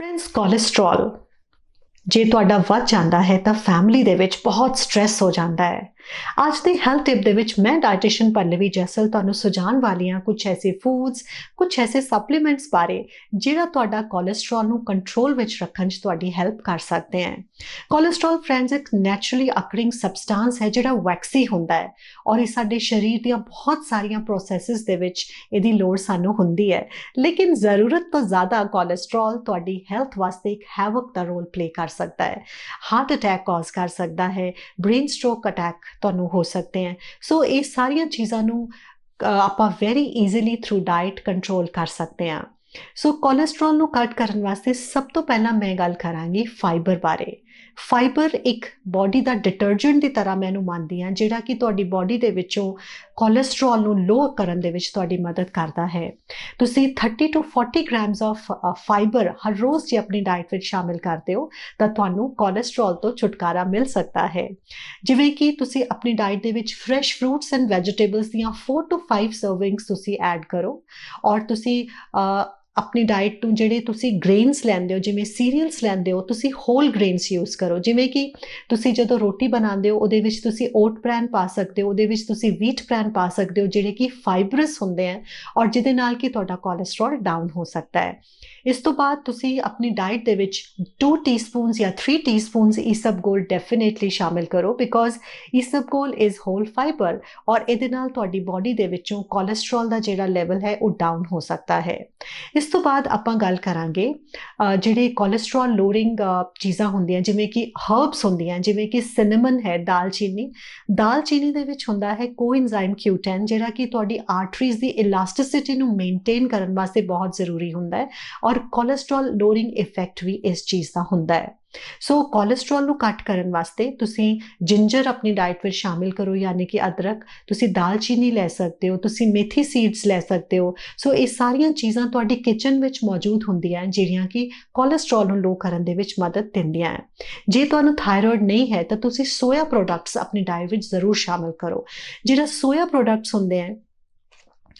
Friends cholesterol ਜੇ ਤੁਹਾਡਾ ਵੱਧ ਜਾਂਦਾ ਹੈ ਤਾਂ ਫੈਮਿਲੀ ਦੇ ਵਿੱਚ ਬਹੁਤ ਸਟ्रेस ਹੋ ਜਾਂਦਾ ਹੈ। ਅੱਜ ਦੇ ਹੈਲਥ ਟਿਪ ਦੇ ਵਿੱਚ ਮੈਂ ਡਾਈਟੀਸ਼ੀਅਨ ਪੱਲਵੀ ਜੈਸਲ ਤੁਹਾਨੂੰ ਸੁਝਾਉਣ ਵਾਲੀਆਂ ਹਾਂ ਕੁਝ ਐਸੇ ਫੂਡਸ ਕੁਝ ਐਸੇ ਸਪਲੀਮੈਂਟਸ ਬਾਰੇ ਜਿਹੜਾ ਤੁਹਾਡਾ ਕੋਲੇਸਟ੍ਰੋਲ ਨੂੰ ਕੰਟਰੋਲ ਵਿੱਚ ਰੱਖਣ 'ਚ ਤੁਹਾਡੀ ਹੈਲਪ ਕਰ ਸਕਦੇ ਹੈ। ਕੋਲੇਸਟ੍ਰੋਲ ਫਰੈਂਡਸ ਇੱਕ ਨੇਚਰਲੀ ਅਕਰਿੰਗ ਸਬਸਟੈਂਸ ਹੈ ਜਿਹੜਾ ਵੈਕਸੀ ਹੁੰਦਾ ਹੈ ਔਰ ਇਹ ਸਾਡੇ ਸਰੀਰ ਦੀਆਂ ਬਹੁਤ ਸਾਰੀਆਂ ਪ੍ਰੋਸੈਸਸ ਦੇ ਵਿੱਚ ਇਹਦੀ ਲੋੜ ਸਾਨੂੰ ਹੁੰਦੀ ਹੈ। ਲੇਕਿਨ ਜ਼ਰੂਰਤ ਤੋਂ ਜ਼ਿਆਦਾ ਕੋਲੇਸਟ੍ਰੋਲ ਤੁਹਾਡੀ ਹੈਲਥ ਵਾਸਤੇ ਇੱਕ ਹੈਵਕ ਦਾ ਰੋਲ ਪਲੇ ਕਰ ਸਕਦਾ ਹੈ। ਹਾਰਟ ਅਟੈਕ ਕਾਜ਼ ਕਰ ਸਕਦਾ ਹੈ ਬ੍ਰੇਨ ਸਟ੍ਰੋਕ ਅਟੈਕ ਤੁਹਾਨੂੰ ਹੋ ਸਕਦੇ ਹਨ ਸੋ ਇਹ ਸਾਰੀਆਂ ਚੀਜ਼ਾਂ ਨੂੰ ਆਪਾਂ very easily through diet control ਕਰ ਸਕਦੇ ਹਾਂ। ਸੋ ਕੋਲੇਸਟ੍ਰੋਲ ਨੂੰ ਕੱਟ ਕਰਨ ਵਾਸਤੇ ਸਭ ਤੋਂ ਪਹਿਲਾਂ ਮੈਂ ਗੱਲ ਕਰਾਂਗੀ ਫਾਈਬਰ ਬਾਰੇ। ਫਾਈਬਰ ਇੱਕ ਬਾਡੀ ਦਾ ਡਿਟਰਜੈਂਟ ਦੀ ਤਰ੍ਹਾਂ ਮੈਨੂੰ ਮੰਨਦੀ ਹਾਂ, ਜਿਹੜਾ ਕਿ ਤੁਹਾਡੀ ਬਾਡੀ ਦੇ ਵਿੱਚੋਂ ਕੋਲੇਸਟ੍ਰੋਲ ਨੂੰ ਲੋ ਕਰਨ ਦੇ ਵਿੱਚ ਤੁਹਾਡੀ ਮਦਦ ਕਰਦਾ ਹੈ। ਤੁਸੀਂ 30 ਤੋਂ 40 ਗ੍ਰਾਮਸ ਆਫ ਫਾਈਬਰ ਹਰ ਰੋਜ਼ ਜੇ ਆਪਣੀ ਡਾਈਟ ਵਿੱਚ ਸ਼ਾਮਿਲ ਕਰਦੇ ਹੋ, ਤਾਂ ਤੁਹਾਨੂੰ ਕੋਲੇਸਟ੍ਰੋਲ ਤੋਂ ਛੁਟਕਾਰਾ ਮਿਲ ਸਕਦਾ ਹੈ। ਜਿਵੇਂ ਕਿ ਤੁਸੀਂ ਆਪਣੀ ਡਾਈਟ ਦੇ ਵਿੱਚ ਫਰੈਸ਼ ਫਰੂਟਸ ਐਂਡ ਵੈਜੀਟੇਬਲਸ ਦੀਆਂ 4 ਤੋਂ 5 ਸਰਵਿੰਗਸ ਤੁਸੀਂ ਐਡ ਕਰੋ ਔਰ ਤੁਸੀਂ ਆਪਣੀ ਡਾਈਟ ਤੋਂ ਜਿਹੜੇ ਤੁਸੀਂ ਗ੍ਰੇਨਸ ਲੈਂਦੇ ਹੋ ਜਿਵੇਂ ਸੀਰੀਅਲਸ ਲੈਂਦੇ ਹੋ ਤੁਸੀਂ ਹੋਲ ਗ੍ਰੇਨਸ ਯੂਜ਼ ਕਰੋ ਜਿਵੇਂ ਕਿ ਤੁਸੀਂ ਜਦੋਂ ਰੋਟੀ ਬਣਾਉਂਦੇ ਹੋ ਉਹਦੇ ਵਿੱਚ ਤੁਸੀਂ ਓਟ ਬ੍ਰੈਨ ਪਾ ਸਕਦੇ ਹੋ ਉਹਦੇ ਵਿੱਚ ਤੁਸੀਂ ਵੀਟ ਬ੍ਰੈਨ ਪਾ ਸਕਦੇ ਹੋ ਜਿਹੜੇ ਕਿ ਫਾਈਬਰਸ ਹੁੰਦੇ ਆ ਔਰ ਜਿਹਦੇ ਨਾਲ ਕਿ ਤੁਹਾਡਾ ਕੋਲੇਸਟ੍ਰੋਲ ਡਾਊਨ ਹੋ ਸਕਦਾ ਹੈ ਇਸ ਤੋਂ ਬਾਅਦ ਤੁਸੀਂ ਆਪਣੀ ਡਾਈਟ ਦੇ ਵਿੱਚ 2 ਟੀਸਪੂਨਸ ਜਾਂ 3 ਟੀਸਪੂਨਸ ਇਸਬਗੋਲ ਡੈਫੀਨਿਟਲੀ ਸ਼ਾਮਿਲ ਕਰੋ because isabgol is whole fibre ਔਰ ਇਹਦੇ ਨਾਲ ਤੁਹਾਡੀ ਬਾਡੀ ਦੇ ਵਿੱਚੋਂ ਕੋਲੇਸਟ੍ਰੋਲ ਦਾ ਜਿਹੜਾ ਲੈਵਲ ਹੈ ਉਹ ਡਾਊਨ ਹੋ ਸਕਦਾ ਹੈ ਇਸ ਤੋਂ ਬਾਅਦ ਆਪਾਂ ਗੱਲ ਕਰਾਂਗੇ ਜਿਹੜੇ ਕੋਲੇਸਟ੍ਰੋਲ ਲੋਰਿੰਗ ਚੀਜ਼ਾਂ ਹੁੰਦੀਆਂ, ਜਿਵੇਂ ਕਿ ਹਰਬਸ ਹੁੰਦੀਆਂ, ਜਿਵੇਂ ਕਿ ਸਿਨੇਮਨ ਹੈ, ਦਾਲਚੀਨੀ। ਦਾਲਚੀਨੀ ਦੇ ਵਿੱਚ ਹੁੰਦਾ ਹੈ ਕੋਐਨਜ਼ਾਈਮ Q10 ਜਿਹੜਾ ਕਿ ਤੁਹਾਡੀ ਆਰਟਰੀਜ਼ ਦੀ ਇਲਾਸਟਿਸਿਟੀ ਨੂੰ ਮੇਨਟੇਨ ਕਰਨ ਵਾਸਤੇ ਬਹੁਤ ਜ਼ਰੂਰੀ ਹੁੰਦਾ ਹੈ, ਔਰ ਕੋਲੇਸਟ੍ਰੋਲ ਲੋਰਿੰਗ ਇਫੈਕਟ ਵੀ ਇਸ ਚੀਜ਼ ਦਾ ਹੁੰਦਾ ਹੈ। ਸੋ ਕੋਲੇਸਟ੍ਰੋਲ ਨੂੰ ਘੱਟ ਕਰਨ ਵਾਸਤੇ ਤੁਸੀਂ ਜਿੰਜਰ ਆਪਣੀ ਡਾਈਟ ਵਿੱਚ ਸ਼ਾਮਿਲ ਕਰੋ, ਯਾਨੀ ਕਿ ਅਦਰਕ। ਤੁਸੀਂ ਦਾਲਚੀਨੀ ਲੈ ਸਕਦੇ ਹੋ, ਤੁਸੀਂ ਮੇਥੀ ਸੀਡਸ ਲੈ ਸਕਦੇ ਹੋ। ਸੋ ਇਹ ਸਾਰੀਆਂ ਚੀਜ਼ਾਂ ਤੁਹਾਡੀ ਕਿਚਨ ਵਿੱਚ ਮੌਜੂਦ ਹੁੰਦੀਆਂ ਜਿਹੜੀਆਂ ਕਿ ਕੋਲੇਸਟ੍ਰੋਲ ਨੂੰ ਲੋ ਕਰਨ ਦੇ ਵਿੱਚ ਮਦਦ ਦਿੰਦੀਆਂ ਹੈ ਜੇ ਤੁਹਾਨੂੰ ਥਾਇਰੋਇਡ ਨਹੀਂ ਹੈ, ਤਾਂ ਤੁਸੀਂ ਸੋਇਆ ਪ੍ਰੋਡਕਟਸ ਆਪਣੀ ਡਾਈਟ ਵਿੱਚ ਜ਼ਰੂਰ ਸ਼ਾਮਿਲ ਕਰੋ। ਜਿਹੜਾ ਸੋਇਆ ਪ੍ਰੋਡਕਟਸ ਹੁੰਦੇ ਹਨ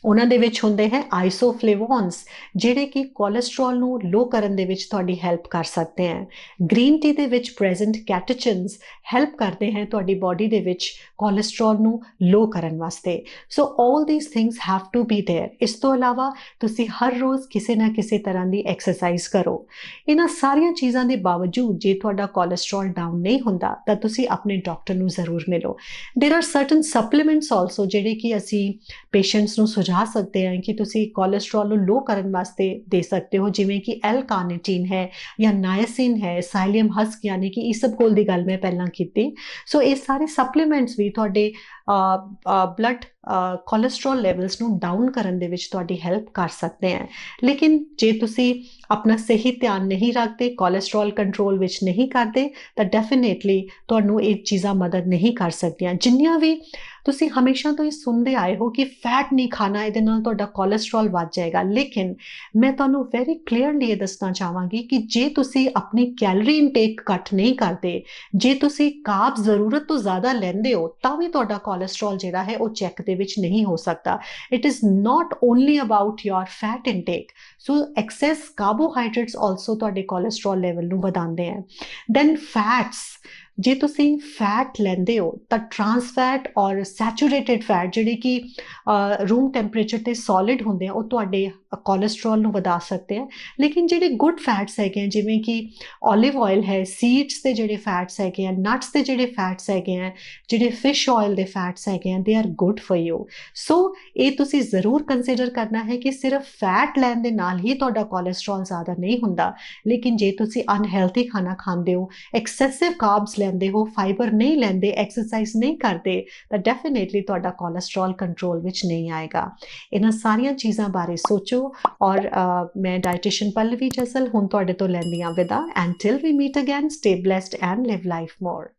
ਉਹਨਾਂ ਦੇ ਵਿੱਚ ਹੁੰਦੇ ਹੈ ਆਈਸੋਫਲੇਵੋਨਸ ਜਿਹੜੇ ਕਿ ਕੋਲੇਸਟ੍ਰੋਲ ਨੂੰ ਲੋ ਕਰਨ ਦੇ ਵਿੱਚ ਤੁਹਾਡੀ ਹੈਲਪ ਕਰ ਸਕਦੇ ਹਨ ਗ੍ਰੀਨ ਟੀ ਦੇ ਵਿੱਚ ਪ੍ਰੈਜ਼ੈਂਟ ਕੈਟੇਚਨਸ ਹੈਲਪ ਕਰਦੇ ਹਨ ਤੁਹਾਡੀ ਬਾਡੀ ਦੇ ਵਿੱਚ ਕੋਲੇਸਟ੍ਰੋਲ ਨੂੰ ਲੋ ਕਰਨ ਵਾਸਤੇ so 올 these things have to be there ਇਸ ਤੋਂ ਇਲਾਵਾ ਤੁਸੀਂ ਹਰ ਰੋਜ਼ ਕਿਸੇ ਨਾ ਕਿਸੇ ਤਰ੍ਹਾਂ ਦੀ ਐਕਸਰਸਾਈਜ਼ ਕਰੋ ਇਹਨਾਂ ਸਾਰੀਆਂ ਚੀਜ਼ਾਂ ਦੇ ਬਾਵਜੂਦ ਜੇ ਤੁਹਾਡਾ ਕੋਲੇਸਟ੍ਰੋਲ ਡਾਊਨ ਨਹੀਂ ਹੁੰਦਾ ਤਾਂ ਤੁਸੀਂ ਆਪਣੇ ਡਾਕਟਰ ਨੂੰ ਜ਼ਰੂਰ ਮਿਲੋ there are certain supplements also ਜਿਹੜੇ ਕਿ ਅਸੀਂ ਪੇਸ਼ੈਂਟਸ ਨੂੰ ਸੁਝਾ ਸਕਦੇ ਹਾਂ ਕਿ ਤੁਸੀਂ ਕੋਲੇਸਟ੍ਰੋਲ ਨੂੰ ਲੋ ਕਰਨ ਵਾਸਤੇ ਦੇ ਸਕਦੇ ਹੋ ਜਿਵੇਂ ਕਿ ਐਲ ਕਾਰਨੀਟਿਨ ਹੈ ਜਾਂ ਨਾਇਸਿਨ ਹੈ ਸਾਈਲੀਅਮ ਹਸਕ ਯਾਨੀ ਕਿ ਇਸ ਸਭ ਕੋਲ ਦੀ ਗੱਲ ਮੈਂ ਪਹਿਲਾਂ ਕੀਤੀ ਸੋ ਇਹ ਸਾਰੇ ਸਪਲੀਮੈਂਟਸ ਵੀ ਤੁਹਾਡੇ ਬਲੱਡ ਕੋਲੇਸਟ੍ਰੋਲ ਲੈਵਲਸ ਨੂੰ ਡਾਊਨ ਕਰਨ ਦੇ ਵਿੱਚ ਤੁਹਾਡੀ ਹੈਲਪ ਕਰ ਸਕਦੇ ਹੈ। ਲੇਕਿਨ ਜੇ ਤੁਸੀਂ ਆਪਣਾ ਸਹੀ ਧਿਆਨ ਨਹੀਂ ਰੱਖਦੇ ਕੋਲੇਸਟ੍ਰੋਲ ਕੰਟਰੋਲ ਵਿੱਚ ਨਹੀਂ ਕਰਦੇ, ਤਾਂ ਡੈਫੀਨੇਟਲੀ ਤੁਹਾਨੂੰ ਇਹ ਚੀਜ਼ਾਂ ਮਦਦ ਨਹੀਂ ਕਰ ਸਕਦੀਆਂ। ਜਿੰਨੀਆਂ ਵੀ ਤੁਸੀਂ ਹਮੇਸ਼ਾ ਤੋਂ ਇਹ ਸੁਣਦੇ ਆਏ ਹੋ ਕਿ ਫੈਟ ਨਹੀਂ ਖਾਣਾ, ਇਹਦੇ ਨਾਲ ਤੁਹਾਡਾ ਕੋਲੇਸਟ੍ਰੋਲ ਵੱਧ ਜਾਏਗਾ। ਲੇਕਿਨ ਮੈਂ ਤੁਹਾਨੂੰ ਵੈਰੀ ਕਲੀਅਰਲੀ ਇਹ ਦੱਸਣਾ ਚਾਹਾਂਗੀ ਕਿ ਜੇ ਤੁਸੀਂ ਆਪਣੀ ਕੈਲਰੀ ਇਨਟੇਕ ਘੱਟ ਨਹੀਂ ਕਰਦੇ, ਜੇ ਤੁਸੀਂ ਕਾਰਬ ਜ਼ਰੂਰਤ ਤੋਂ ਜ਼ਿਆਦਾ ਲੈਂਦੇ ਹੋ, ਤਾਂ ਵੀ ਤੁਹਾਡਾ ਕੋਲੇਸਟ੍ਰੋਲ ਜਿਹੜਾ ਹੈ ਉਹ ਚੈੱਕ ਦੇ ਵਿੱਚ ਨਹੀਂ ਹੋ ਸਕਦਾ। It is not only about your fat intake so excess carbohydrates also ਤੁਹਾਡੇ ਕੋਲੇਸਟ੍ਰੋਲ ਲੈਵਲ ਨੂੰ ਵਧਾਉਂਦੇ ਹਨ ਦੈਨ ਫੈਟਸ ਜੇ ਤੁਸੀਂ ਫੈਟ ਲੈਂਦੇ ਹੋ, ਤਾਂ ਟਰਾਂਸ ਫੈਟ ਔਰ ਸੈਚੂਰੇਟਿਡ ਫੈਟ ਜਿਹੜੇ ਕਿ ਰੂਮ ਟੈਂਪਰੇਚਰ ਤੇ ਸੋਲਿਡ ਹੁੰਦੇ ਆ, ਉਹ ਤੁਹਾਡੇ ਕੋਲੇਸਟ੍ਰੋਲ ਨੂੰ ਵਧਾ ਸਕਦੇ ਆ। ਲੇਕਿਨ ਜਿਹੜੇ ਗੁੱਡ ਫੈਟਸ ਹੈਗੇ ਜਿਵੇਂ ਕਿ 올ਿਵ ਆਇਲ ਹੈ ਸੀਡਸ ਦੇ ਜਿਹੜੇ ਫੈਟਸ ਹੈਗੇ ਆ ਨਟਸ ਦੇ ਜਿਹੜੇ ਫੈਟਸ ਹੈਗੇ ਆ, ਜਿਹੜੇ ਫਿਸ਼ ਆਇਲ ਦੇ ਫੈਟਸ ਹੈਗੇ ਆ they are good for you so ਇਹ ਤੁਸੀਂ ਜ਼ਰੂਰ ਕੰਸੀਡਰ ਕਰਨਾ ਹੈ ਕਿ ਸਿਰਫ ਫੈਟ ਲੈਣ ਦੇ ਨਾਲ ਹੀ ਤੁਹਾਡਾ ਕੋਲੇਸਟ੍ਰੋਲ ਜ਼ਿਆਦਾ ਨਹੀਂ ਹੁੰਦਾ। ਲੇਕਿਨ ਜੇ ਤੁਸੀਂ ਅਨਹੈਲਥੀ ਖਾਣਾ ਖਾਂਦੇ ਹੋ ਐਕਸੈਸਿਵ ਕਾਰਬਸ ਲੈਂਦੇ ਹੋ ਫਾਈਬਰ ਨਹੀਂ ਲੈਂਦੇ ਐਕਸਰਸਾਈਜ਼ ਨਹੀਂ ਕਰਦੇ, ਤਾਂ ਡੈਫੀਨੇਟਲੀ ਤੁਹਾਡਾ ਕੋਲੇਸਟ੍ਰੋਲ ਕੰਟਰੋਲ ਵਿੱਚ ਨਹੀਂ ਆਏਗਾ। ਇਹਨਾਂ ਸਾਰੀਆਂ ਚੀਜ਼ਾਂ ਬਾਰੇ ਸੋਚੋ। ਔਰ ਮੈਂ ਡਾਈਟੀਸ਼ੀਅਨ ਪੱਲਵੀ ਜਸਲ, ਹੁਣ ਤੁਹਾਡੇ ਤੋਂ ਲੈਂਦੀ ਆ ਵਿਦਾ until we meet again stay blessed and live life more